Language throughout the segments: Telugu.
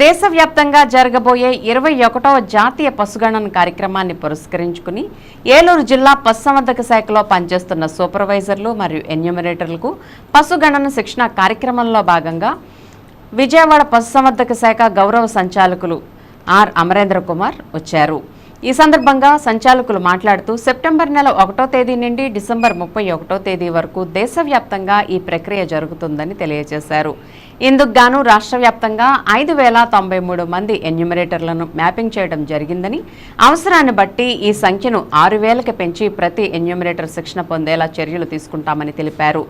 దేశవ్యాప్తంగా జరగబోయే ఇరవై ఒకటవ జాతీయ పశుగణన కార్యక్రమాన్ని పురస్కరించుకుని ఏలూరు జిల్లా పశుసంవర్ధక శాఖలో పనిచేస్తున్న సూపర్వైజర్లు మరియు ఎన్యూమినేటర్లకు పశుగణన శిక్షణ కార్యక్రమంలో భాగంగా విజయవాడ పశుసంవర్ధక శాఖ గౌరవ సంచాలకులు ఆర్ అమరేంద్ర కుమార్ వచ్చారు. ఈ సందర్భంగా సంచాలకులు మాట్లాడుతూ సెప్టెంబర్ నెల ఒకటో తేదీ నుండి డిసెంబర్ ముప్పై ఒకటో తేదీ వరకు దేశవ్యాప్తంగా ఈ ప్రక్రియ జరుగుతుందని తెలియజేశారు. ఇందుకు గాను రాష్ట్ర వ్యాప్తంగా ఐదు వేల తొంభై మూడు మంది ఎన్యుమరేటర్లను మ్యాపింగ్ చేయడం జరిగిందని అవసరాన్ని బట్టి ఈ సంఖ్యను ఆరు వేలకి పెంచి ప్రతి ఎన్యుమరేటర్ శిక్షణ పొందేలా చర్యలు తీసుకుంటామని తెలిపారు.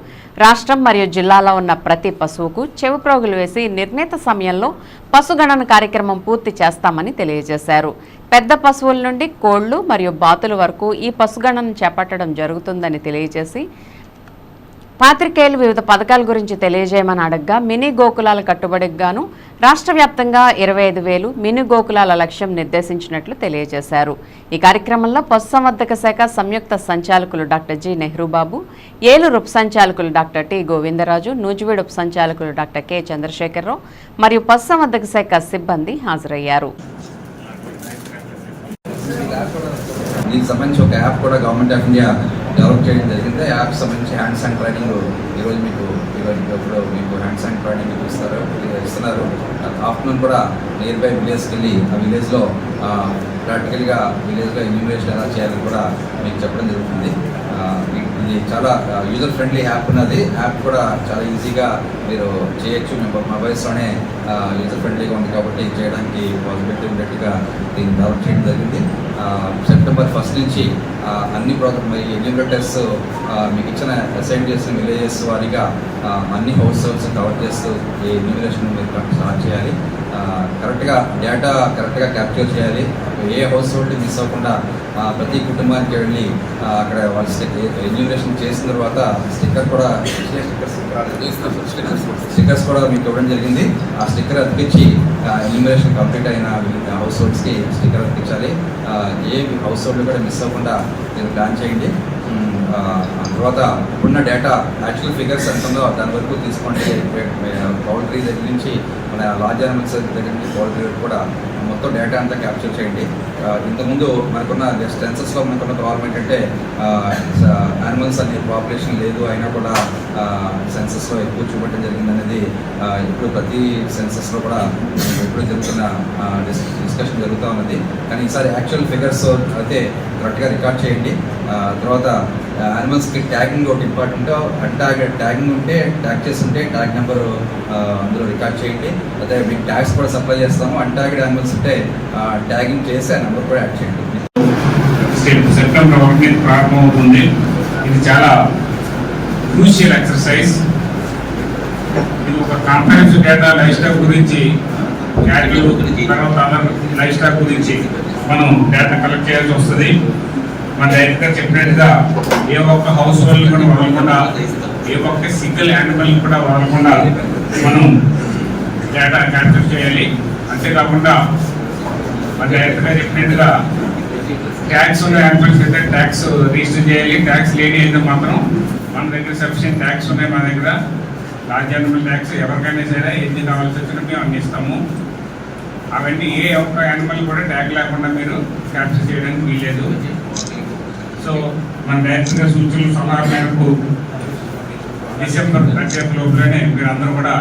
రాష్ట్రం మరియు జిల్లాలో ఉన్న ప్రతి పశువుకు చెవి ప్రోగులు వేసి నిర్ణీత సమయంలో పశుగణన కార్యక్రమం పూర్తి చేస్తామని తెలియజేశారు. పెద్ద పశువుల నుండి కోళ్ళు మరియు బాతుల వరకు ఈ పశుగణను చేపట్టడం జరుగుతుందని తెలియజేసి పాత్రికేయులు వివిధ పథకాల గురించి తెలియజేయమని అడగ్గా మినీ గోకులాల కట్టుబడికి గాను రాష్ట్ర వ్యాప్తంగా ఇరవై ఐదు వేలు మినీ గోకులాల లక్ష్యం నిర్దేశించినట్లు తెలియజేశారు. ఈ కార్యక్రమంలో పశుసంవర్ధక శాఖ సంయుక్త సంచాలకులు డాక్టర్ జి నెహ్రూబాబు ఏలూరు ఉప సంచాలకులు డాక్టర్ టి గోవిందరాజు నూజివీడు ఉప సంచాలకులు డాక్టర్ కె చంద్రశేఖరరావు మరియు పశుసంవర్ధక శాఖ సిబ్బంది హాజరయ్యారు. దీనికి సంబంధించి ఒక యాప్ కూడా గవర్నమెంట్ ఆఫ్ ఇండియా డెవలప్ చేయడం జరిగింది. యాప్ సంబంధించి హ్యాండ్స్ అండ్ ట్రైనింగ్ ఈరోజు మీకు ఈరోజు ఇప్పుడు మీకు హ్యాండ్స్ అండ్ ట్రైనింగ్ ఇస్తారు ఇస్తున్నారు. ఆఫ్టర్నూన్ కూడా నియర్ బై విలేజ్కి వెళ్ళి ఆ విలేజ్లో ప్రాక్టికల్గా విలేజ్లో ఇన్యూమరేషన్ ఎలా చేయాలని కూడా మీకు చెప్పడం జరుగుతుంది. ఇది- చాలా యూజర్ ఫ్రెండ్లీ యాప్ ఉన్నది. యాప్ కూడా చాలా ఈజీగా మీరు చేయొచ్చు. మీ మొబైల్స్లోనే యూజర్ ఫ్రెండ్లీగా ఉంది కాబట్టి చేయడానికి పాజిబిలిటీ ఉండేట్టుగా దీన్ని డెవలప్ చేయడం జరిగింది. సెప్టెంబర్ ఫస్ట్ నుంచి అన్ని ప్రాజెక్ట్ మరి ఎన్యూమరేటర్స్ మీకు ఇచ్చిన అసైన్ చేసిన విలేజెస్ వారిగా అన్ని హౌస్ హోల్స్ కవర్ చేస్తూ ఈ ఎన్యూమరేషన్ మీరు స్టార్ట్ చేయాలి. కరెక్ట్గా డేటా కరెక్ట్గా క్యాప్చర్ చేయాలి. ఏ హౌస్ హోల్డ్ మిస్ అవ్వకుండా ప్రతి కుటుంబానికి వెళ్ళి అక్కడ వాళ్ళు ఎన్యూమరేషన్ చేసిన తర్వాత స్టిక్కర్ కూడా స్టిక్కర్స్ కూడా మీకు ఇవ్వడం జరిగింది. ఆ స్టిక్కర్ అతికించి ఎన్యూమరేషన్ కంప్లీట్ అయిన హౌస్ హోల్డ్స్కి స్టిక్కర్ అతికించాలి. ఏ హౌస్ హోల్డ్ కూడా మిస్ అవ్వకుండా మీరు ప్లాన్ చేయండి. తర్వాత ఇప్పుడున్న డేటా యాక్చువల్ ఫిగర్స్ ఎంత ఉందో దాని వరకు తీసుకోండి. పౌల్ట్రీ దగ్గర నుంచి మన లార్జ్ యానిమల్స్ దగ్గర నుంచి పౌల్ట్రీ వరకు కూడా మొత్తం డేటా అంతా క్యాప్చర్ చేయండి. ఇంతకుముందు మనకున్న సెన్సస్లో మనకున్న ప్రాబ్లం ఏంటంటే యానిమల్స్ అనే పాపులేషన్ లేదు అయినా కూడా సెన్సస్లో ఎక్కువ చూపట్టడం జరిగింది అనేది ఇప్పుడు ప్రతి సెన్సస్లో కూడా ఎప్పుడు జరుగుతున్న డిస్కషన్ జరుగుతూ ఉన్నది. కానీ ఈసారి యాక్చువల్ ఫిగర్స్ అయితే కరెక్ట్గా రికార్డ్ చేయండి. తర్వాత యానిమల్స్కి ట్యాగింగ్ ఒకటి ఇంపార్టెంట్ ట్యాగ్ ట్యాగింగ్ ఉంటే ట్యాగ్ చేసి ఉంటే ట్యాగ్ నెంబర్ అందులో రికార్డ్ చేయండి. అదే మీకు ట్యాగ్స్ కూడా సప్లై చేస్తాము. అన్ట్యాగ్డ్ యానిమల్స్ ఉంటే ట్యాగింగ్ చేసి ఆ నెంబర్ కూడా యాడ్ చేయండి. సెప్టెంబర్ ఒకటి ప్రారంభమవుతుంది. ఇది చాలా క్రూషియల్ ఎక్సర్సైజ్ ఇది ఒక కాంప్రహెన్సివ్ డేటా లైఫ్ స్టాక్ గురించి క్యాటిల్ తర్వాత అదర్ లైఫ్ స్టాక్ గురించి మనం డేటా కలెక్ట్ చేయాల్సి వస్తుంది మన డైరెక్టర్ చెప్పినట్టుగా ఏ ఒక్క హౌస్ హోల్డ్ కూడా వదలకుండా ఏ ఒక్క సింగిల్ యానిమల్ కూడా వదలకుండా మనం డేటా క్యాప్చర్ చేయాలి. అంతేకాకుండా మన డైరెక్టర్ చెప్పినట్టుగా ట్యాక్స్ ఉన్న యానిమల్స్ అయితే ట్యాక్స్ రిజిస్టర్ చేయాలి. ట్యాక్స్ లేని అయితే మాత్రం మన దగ్గర సఫిషియెంట్ ట్యాక్స్ ఉన్నాయి మన దగ్గర. రాజ్యానిమల్ ట్యాక్స్ ఎవరికైనా సరే ఎన్ని కావాల్సి వచ్చినా మేము అన్ని ఇస్తాము అవన్నీ ఏ ఒక్క యానిమల్ కూడా ట్యాగ్ లేకుండా మీరు క్యాప్చర్ చేయడానికి వీలేదు సో మన డైరెక్టర్ గారి సూచనలు సలహా మేరకు డిసెంబర్ థర్టీ లోపలనే మీరు అందరూ కూడా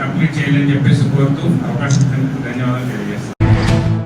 కంప్లీట్ చేయాలని చెప్పేసి కోరుతూ అవకాశం ధన్యవాదాలు తెలియజేస్తాను